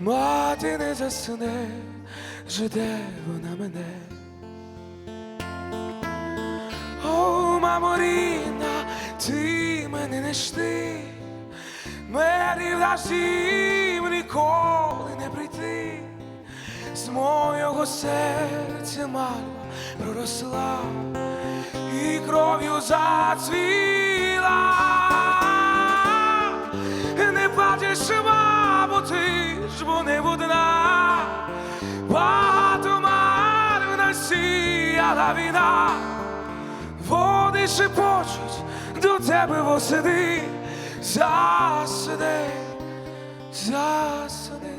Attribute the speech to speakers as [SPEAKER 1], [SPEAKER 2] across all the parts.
[SPEAKER 1] мати не засне, жде вона мене. О, мамо рідна, ти мене не жди, мені в наш дім ніколи не прийти, з мого серця мальва проросла і кров'ю зацвіла. Мамо, ти ж бо не одна, багато мальв насіяла війна. Води шепочуть до тебе восени, засни, засни,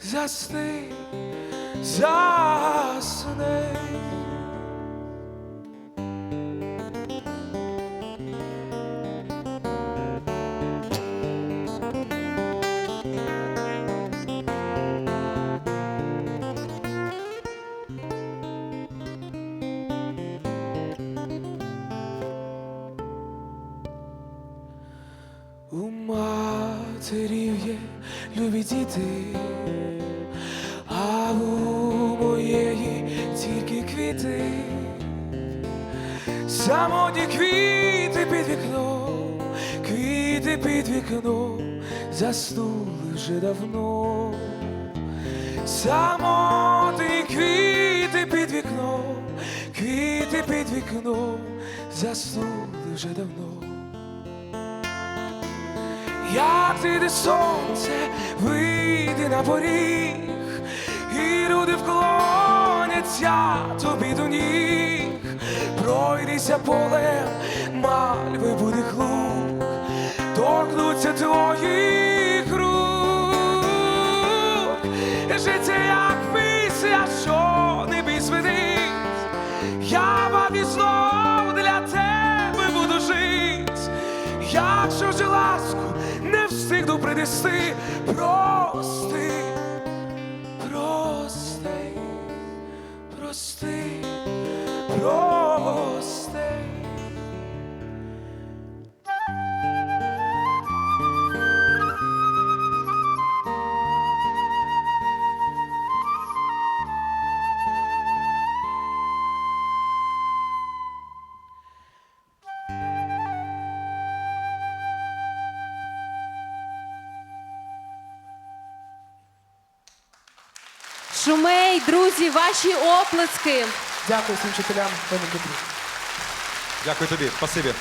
[SPEAKER 1] засни, засни. У матерів є любі діти, а у моєї тільки квіти, самотні квіти під вікном, квіти під вікном, заснули вже давно. Самотні квіти під вікном, квіти під вікном, заснули вже давно. Як ти де сонце, вийди на поріг, і люди вклоняться тобі до ніг, пройдися полем, мальви буде луг, торкнуться твоїх рук, життя як місія, що принести, прости, прости, прости, прости.
[SPEAKER 2] Шумей, друзі, ваші оплески.
[SPEAKER 1] Дякую всім вчителям, пані Дубрі.
[SPEAKER 3] Дякую тобі, спасибі.